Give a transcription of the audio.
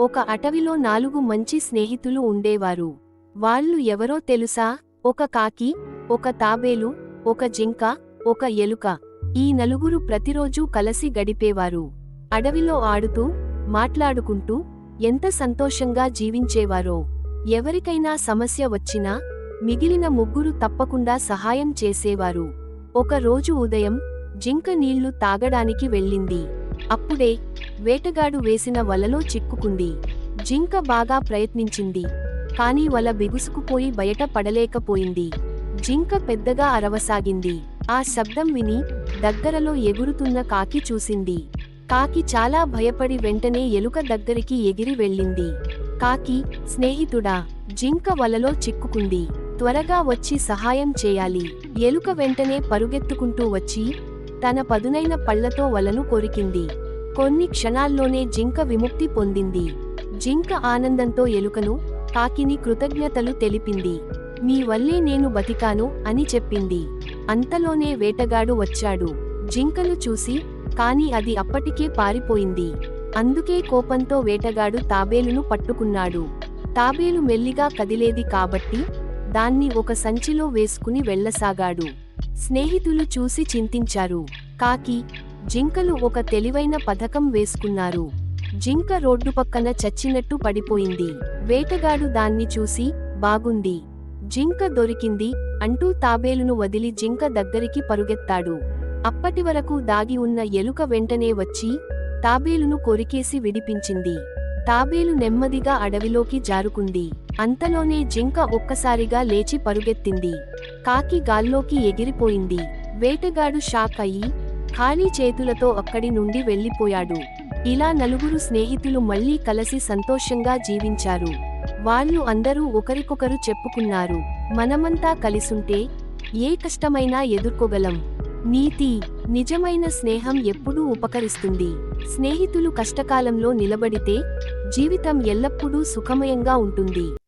ఒక అటవిలో నాలుగు మంచి స్నేహితులు ఉండేవారు. వాళ్ళు ఎవరో తెలుసా? ఒక కాకి ఒక తాబేలు ఒక జింక ఒక ఎలుక. ఈ నలుగురు ప్రతిరోజూ కలసి గడిపేవారు. అడవిలో ఆడుతూ మాట్లాడుకుంటూ ఎంత సంతోషంగా జీవించేవారో. ఎవరికైనా సమస్య వచ్చినా మిగిలిన ముగ్గురు తప్పకుండా సహాయం చేసేవారు. ఒక రోజు ఉదయం జింక నీళ్ళు తాగడానికి వెళ్ళింది. అప్పుడే వేటగాడు వేసిన వలలో చిక్కుకుంది. జింక బాగా ప్రయత్నించింది. కాని వల బిగుసుకుపోయి బయట పడలేకపోయింది. జింక పెద్దగా అరవసాగింది. ఆ శబ్దం విని దగ్గరలో ఎగురుతున్న కాకి చూసింది. కాకి చాలా భయపడి వెంటనే ఎలుక దగ్గరికి ఎగిరి వెళ్ళింది. కాకి స్నేహితుడా జింక వలలో చిక్కుకుంది. త్వరగా వచ్చి సహాయం చేయాలి. ఎలుక వెంటనే పరుగెత్తుకుంటూ వచ్చి తన పదునైన పళ్ళతో వలను కొరికింది. కొన్ని క్షణాల్లోనే జింక విముక్తి పొందింది. జింక ఆనందంతో ఎలుకను కాకిని కృతజ్ఞతలు తెలిపింది. మీ వల్లే నేను బతికాను అని చెప్పింది. అంతలోనే వేటగాడు వచ్చాడు. జింకను చూసి కాని అది అప్పటికే పారిపోయింది. అందుకే కోపంతో వేటగాడు తాబేలును పట్టుకున్నాడు. తాబేలు మెల్లిగా కదిలేది కాబట్టి దాన్ని ఒక సంచిలో వేసుకుని వెళ్ళసాగాడు. స్నేహితులు చూసి చింతించారు. కాకి జింకలు ఒక తెలివైన పథకం వేసుకున్నారు. జింక రోడ్డు పక్కన చచ్చినట్టు పడిపోయింది. వేటగాడు దాన్ని చూసి బాగుంది. జింక దొరికింది అంటూ తాబేలును వదిలి జింక దగ్గరికి పరుగెత్తాడు. అప్పటివరకు దాగి ఉన్న ఎలుక వెంటనే వచ్చి తాబేలును కొరికేసి విడిపించింది. తాబేలు నెమ్మదిగా అడవిలోకి జారుకుంది. అంతలోనే జింక ఒక్కసారిగా లేచి పరుగెత్తింది. కాకి గాల్లోకి ఎగిరిపోయింది. వేటగాడు షాక్ అయ్యి ఖాళీ చేతులతో అక్కడి నుండి వెళ్ళిపోయాడు. ఇలా నలుగురు స్నేహితులు మళ్ళీ కలిసి సంతోషంగా జీవించారు. వాళ్ళు అందరూ ఒకరికొకరు చెప్పుకున్నారు. మనమంతా కలిసుంటే ఏ కష్టమైనా ఎదుర్కోగలం. నీతి నిజమైన స్నేహం ఎప్పుడూ ఉపకరిస్తుంది. స్నేహితులు కష్టకాలంలో నిలబడితే జీవితం ఎల్లప్పుడూ సుఖమయంగా ఉంటుంది.